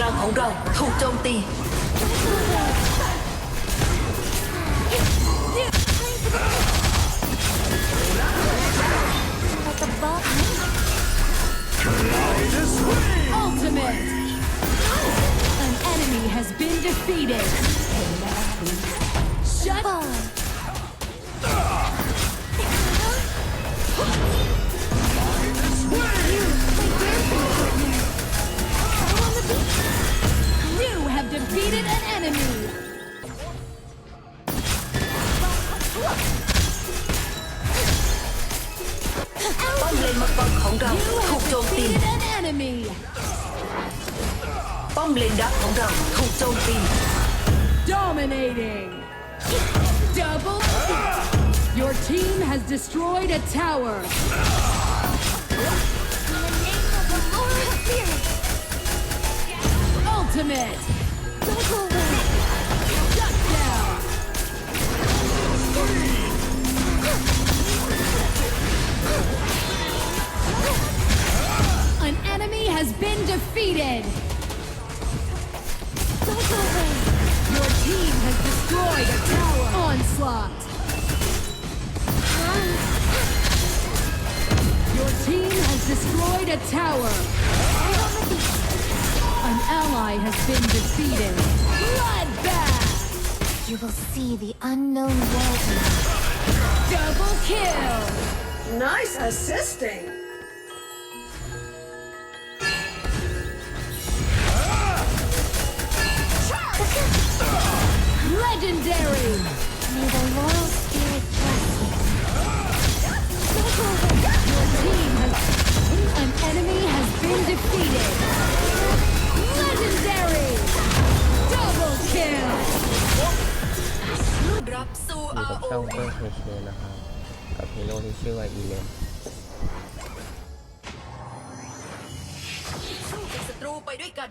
กลางของเราถูกโจมตี Like a ball. Ultimate! An enemy has been defeated. Shut Ball. An enemy. ป้อมเลนดักของเราถูกโจมตี Dominating. Double. Your team has destroyed a tower. In the name of the Lord of Spirits. Ultimate. Has been defeated. Your team has destroyed a tower. Onslaught. Your team has destroyed a tower. An ally has been defeated. Bloodbath. You will see the unknown world. Double kill. Nice assisting Legendary. May the loyal spirit bless you. Don't go away. Your team has. An enemy has been defeated. Legendary. Double kill. รับสู้อยู่กับช่อง ROV เพิ่มเคเคนะครับกับฮีโร่ที่ชื่อว่าอีเลนสู้กับศัตรูไปด้วยกัน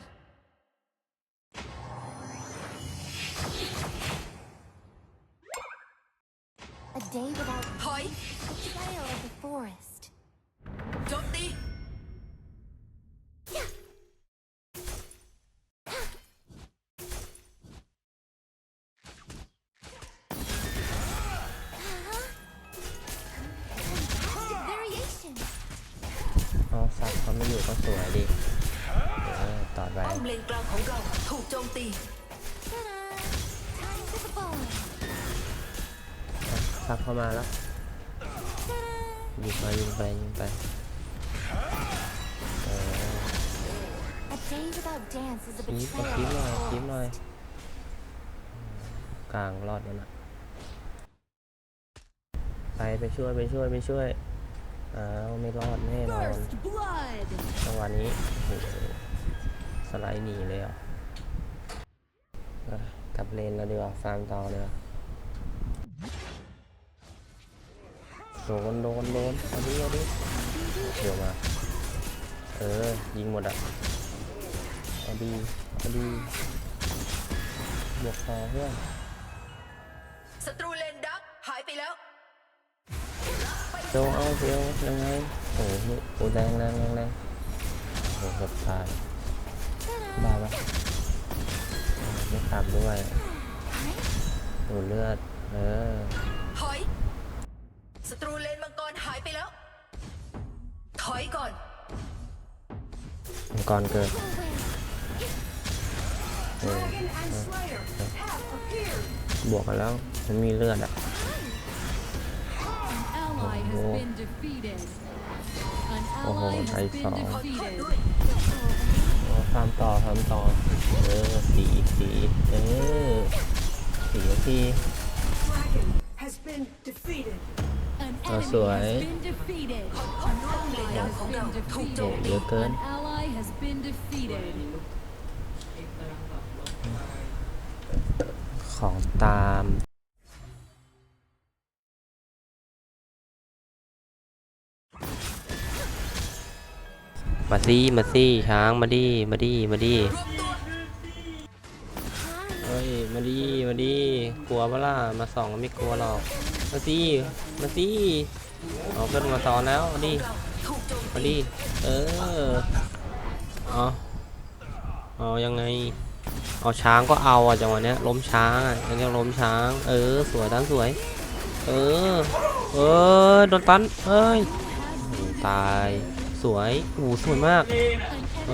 A day without ถอย betrayal of the forest. เอาซับเขาไม่อยู่ก็สวยดิเออต่อไปป้อมเลนกลางของเราถูกโจมตี Ta-da! Time for the ball. ซับเข้ามาแล้ว Ta-da! ยิงมายิงไปยิงไปเออ A day without dance is a คีบ betrayal คีบ of หน่อย the คีบหน่อย forest. กลางรอดแล้วนะไปไปช่วยไปช่วยไปช่วย อ้าวไม่รอดแน่นอน First blood. จังหวะนี้โอ้โหสไลด์หนีเลยอะเอ้ยกลับเลนแล้วดีกว่าฟาร์มต่อเลยโดนโดนโดนเอาดิเอาดิเดี๋ยวมาเออยิงหมดอะเอาดีเอาดีบวกคอเพื่อนศัตรูเล โจเอาเดียวยังไงโอ้โหโอ้แรงแรงแรงแรงโอ้โหสุดท้ายได้ปะไม่ขับด้วยดูเลือด เออถอยศัตรูเลนมังกรหายไปแล้ว ถอยก่อนมังกรเกิดบวกกันแล้ว มันมีเลือดอะ ขอโทษ defeated. ด้วยโอ้ฟาร์มต่อฟาร์มต่อ เออสีสีเออสีที has been defeated An Ah, enemy so has I- been defeated. ป้อมเลนดักของเราถูกโจโอ้มเยตีอะเกิน An ally has been defeated. ของตาม มาซี่มาซี่ช้างมาดิมาดิมาดิรวมตัวเฮ้ยมาดีมาดีกลัวปะล่ะมาสองไม่กลัวหรอกมาสิมาสิเอาเพื่อนมาซ้อนแล้วมาดิถูกโจมาดิเออเอาเอายังไงเอาช้างก็เอาอะจังหวะเนี้ยล้มช้างอะยังยังล้มช้าง เออ สวยทั้งสวย เออ เออโดนตันเอ้ยตาย สวยโอ้โหสวยมาก เอ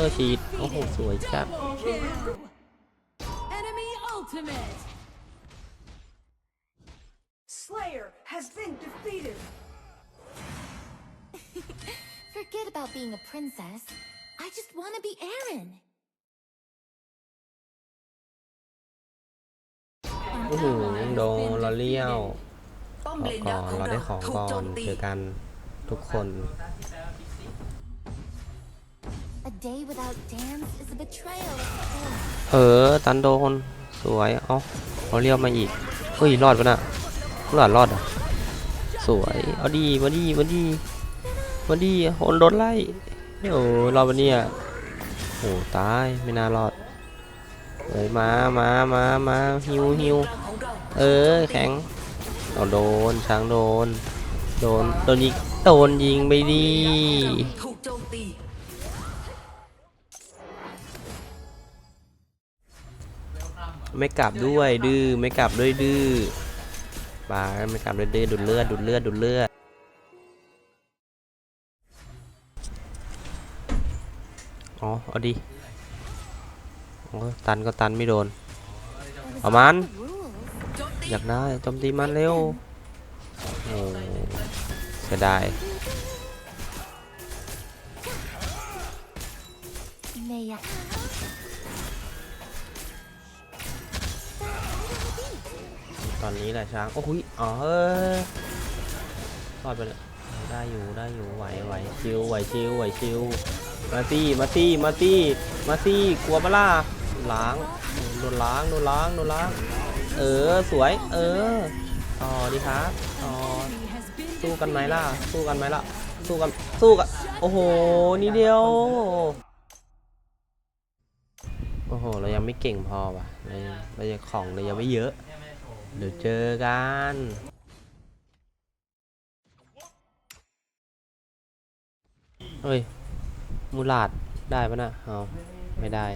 อฉีดโอ้โหสวยจัด Enemy ultimate. Slayer has been defeated. Forget about being a princess. I just want to be Aaron. โอ้โหโดนเราเลี้ยวป้อมขอเลนก่ดัอกนของเราเราได้ของถูกก่อโจนมตีเจอกันทุกคน A day without dance is a betrayal of the core. เออตันโดนสวยเอ้าเราเลี้ยวมาอีกเฮ้ยรอดปะน่ะรอดรอดอะสวยเอาดีมาดีมาดีมาดีโอนโดนไล่โอ้รอดปะเนี่ยโอ้ตายไม่น่ารอดเฮ้ยมามามามาฮิวฮิวเราเออแข็งเอาโดนช้างโดน โดนโดนยิงโดนยิงไปดี ไม่กลับด้วยดื้อไม่กลับด้วยดื้อบาไม่กลับด้วยดื้อดูดเลือดดูดเลือดดูดเลือดอ๋อเอาดิโอ้ตันก็ตันไม่โดน I was Come on. the rules. โจมตีอยากได้โจมตีมันเร็วโอ้เสียดาย ตอนนี้แหละช้าง โอ้โหยอ๋อเออรอดไปเลยได้อยู่ได้อยู่ไหวไหวชิวไหวชิวไหวชิวมาตี้มาตี้มาตี้มาตี้กลัวปะล่ะล้างโดนล้างโดนล้างโดนล้าง เออสวย เออต่อดีครับต่อสู้กันไหมล่ะ สู้กันไหมล่ะ สู้กัน สู้กัน โอ้โห นี่เดียว โอ้โห เรายังไม่เก่งพอว่ะเราเรายังของเรายังไม่เยอะ เดี๋ยวเจอกันเฮ้ย มูลาดได้ปะนะเอาไม่ได้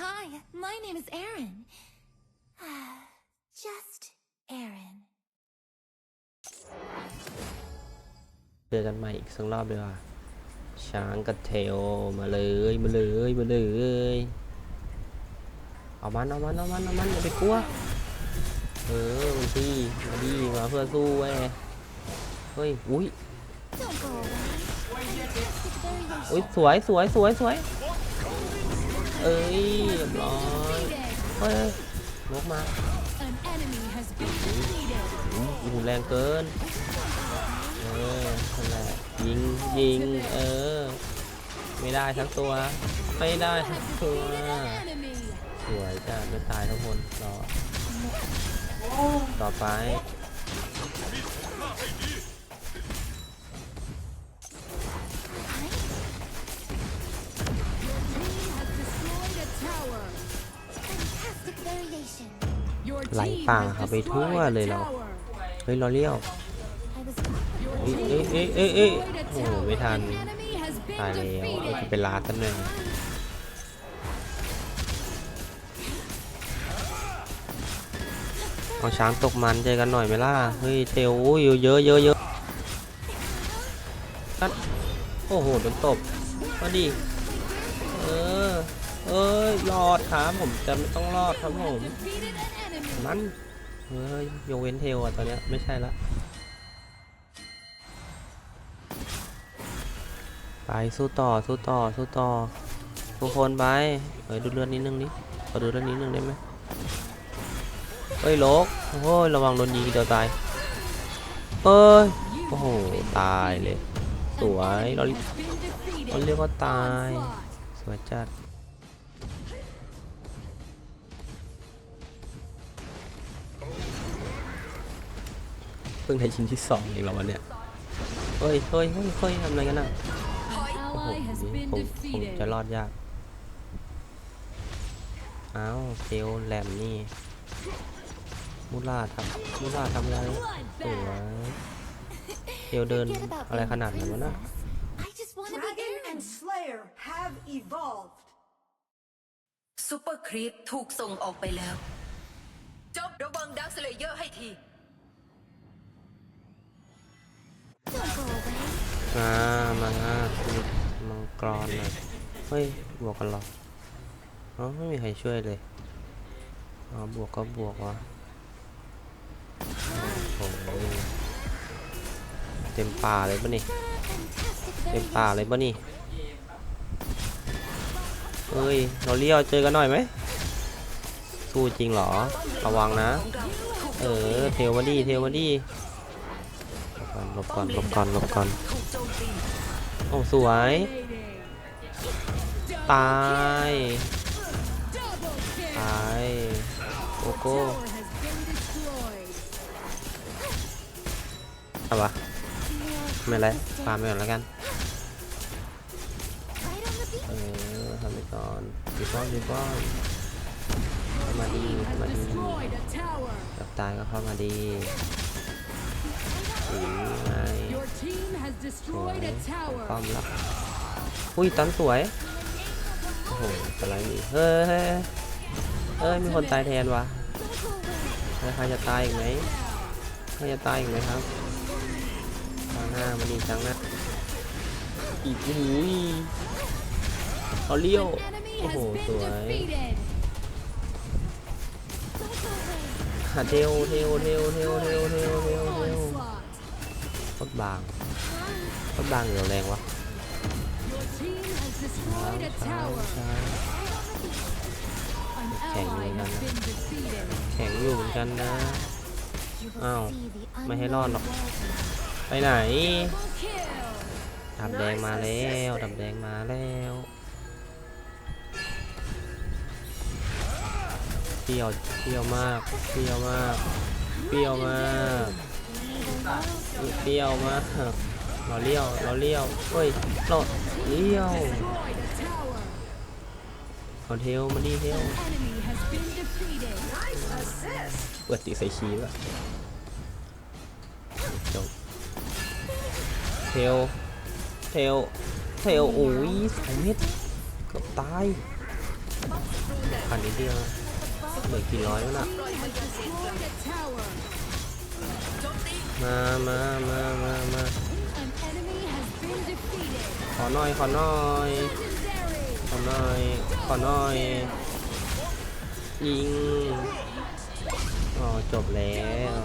Hi, my name is Aaron. Just Aaron. เจอกันใหม่อีกสักรอบดีกว่า ช้างกับเทลมาเลยมาเลยมาเลยเอามันเอามันเอามันเอามันอย่าไปกลัวเออมันที่มาดีมาเพื่อสู้เว้ยเฮ้ยอุ้ย Don't go away. Fantastic อุ้ย variation. สวยสวยสวยสวยเอ้ยเรียบร้อย defeated. เฮ้ยลกมา An enemy has been defeated. อู้หูแรงเกิน เออนั่นแหละยิงยิงเออ ไม่ได้ทั้งตัว ไม่ได้ทั้งตัว สวยจ้าไม่ตายทั้งคนรอต่อไปไหลป่า has เขาไปทั่วเลยเรา เฮ้ยรอเลี้ยว เอ้ยเอ้ยเอ้ยเอ้ยเอ้ย Destroyed a โอ้โหไม่ทันตายแล้วจะเป็นลากันหนึ่งเอาช้างตกมันเจอกันหน่อยไหมล่ะ เฮ้ยเทลโอ้ยเยอะเยอะเยอะนัดโอ้โหโดนตบมาดิเออ เอ้ยรอดครับผมจะไม่ต้องรอดครับผมมันเฮ้ยยกเว้นเทลอะตอนเนี้ยไม่ใช่ละ สู้ต่อสู้ต่อสู้ต่อทุกคนไปเฮ้ยดูเลือดนิดนึงดิขอดูเลือดนิดนึงได้ไหมเฮ้ยโลกโอ้ยระวังโดนยิงเดี๋ยวตายเอ้ยโอ้โหตายเลยสวยเราเราเรียกว่าตายสวยจัดเพิ่งได้ชิ้นที่สองเองแล้ววันเนี้ยเฮ้ยเฮ้ยเฮ้ยเฮ้ยทำอะไรกันอะ ถอย Ally ally has ผม been ผม defeated. จะรอดยาก อ้าวเซลลแหลมนี่มูล่าทำมูล่าทำอะไรสวยเซลลเดิน Forget about อะไร being ขนาดนั้นวะนะ princess. I just want to be Dragon in. and Slayer have evolved. ซูเปอร์ครีปถูกส่งออกไปแล้วจบระวังดักสเลเยอร์ให้ที Don't go away. มามา มังกรหน่อยเฮ้ย บวกกันหรออ๋อไม่มีใครช่วยเลยอ๋อบวกก็บวกวะโอ้โหเต็มป่าเลยปะนี่ เต็มป่าเลยปะนี่เฮ้ยเราเลี้ยวเจอกันหน่อยไหมสู้จริงเหรอ ระวังนะ เออ เทวมาดีเทวมาดีหลบก่อนหลบก่อนหลบก่อน อ้สวย ตาย ตายโกโก้เอาวะไม่เป็นไรฟาร์มไปก่อนแล้วกัน เออทำไปก่อนดีป้อนดีป้อนเข้ามาดีเข้ามาดีหลับตายก็เข้ามาดี สีไง Your team has สวย destroyed a ป้อ tower. มแล้วอุ้ยตันสวย โอ้โหสไลด์ดีเฮ้ยเฮ้ยเอ้ยมีคนตายแทนวะ Don't go away. ใครจะตายอีกไหมใครจะตายอีกไหมครับทางหน้ามันดีจังนะอีกหูยเอาเลี้ยว An enemy โอ้ has โหส been วย defeated. Don't go away. หาเทวเทวเทวเทวเทวเทวเทวเทว บางรถบางเหนียแรงวะแข็งอยู่นะแข็งอยู่เหมือนกันนะอ้าวไม่ให้รอดหรอกไปไหนดับแดงมาแล้วดับแดงมาแล้วเปรี้ยวเปรี้ยวมากเปรี้ยวมากเปรี้ยวมาก เปรี้ยวมากเราเลี้ยวเราเลี้ยวเฮ้ยเราเลี้ยวเอาเทลมาดีเทลเปิดตีใส่คีย์แล้วจบเทลเทลเทลโอ้ยสองเม็ดเกือบตายพันนิดเดียวเหลือกี่ร้อยวะน่ะ มามามามามา An enemy has been defeated. ขอหน่อย ขอหน่อย Legendary. ขอหน่อย ขอหน่อยยิง อ๋อ จบแล้ว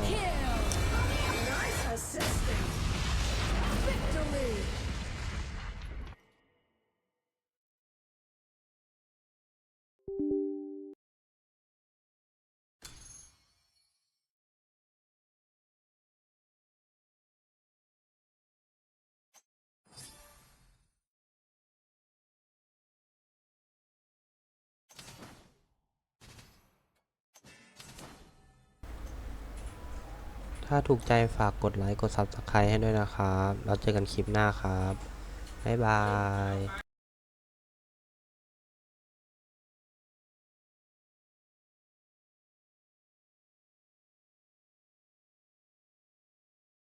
ถ้าถูกใจฝากกดไลค์ กด Subscribe ให้ด้วยนะครับ แล้วเจอกันคลิปหน้าครับ บ๊ายบาย